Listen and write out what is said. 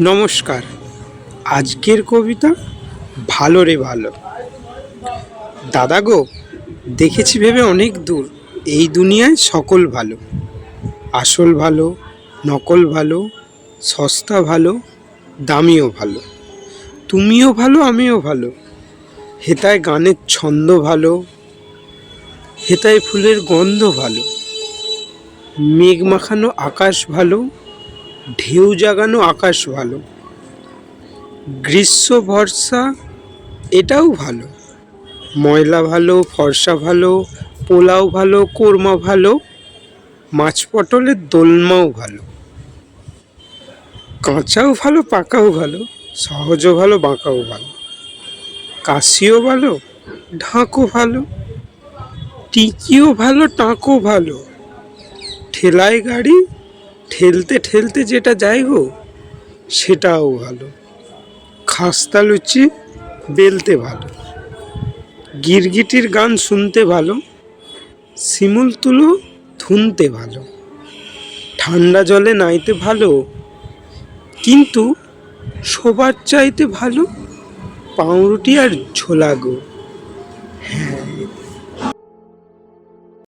নমস্কার। আজকের কবিতা ভালো রে ভালো। দাদা গো, দেখেছি ভেবে অনেক দূর, এই দুনিয়ায় সকল ভালো। আসল ভালো, নকল ভালো, সস্তা ভালো, দামিও ভালো। তুমিও ভালো, আমিও ভালো। হেতায় গানের ছন্দ ভালো, হেতায় ফুলের গন্ধ ভালো। মেঘ মাখানো আকাশ ভালো ঢেউ জাগানো আকাশ ভালো। গ্রীষ্ম ভরসা, এটাও ভালো। ময়লা ভালো, ফর্সা ভালো, পোলাও ভালো, কোরমা ভালো, মাছ পটলের দোলমাও ভালো। কাঁচাও ভালো, পাকাও ভালো, সহজও ভালো, বাঁকাও ভালো। কাশিও ভালো, ঢাকও ভালো, টিকিও ভালো, টাঁকও ভালো। ঠেলায় গাড়ি ঠেলতে ঠেলতে যেটা যায় গো সেটাও ভালো। খাস্তা লুচি বেলতে ভালো। গিরগিটির গান শুনতে ভালো। শিমুল তুলো ধুনতে ভালো। ঠান্ডা জলে নাইতে ভালো। কিন্তু সবার চাইতে ভালো পাউরুটি আর ঝোলা গো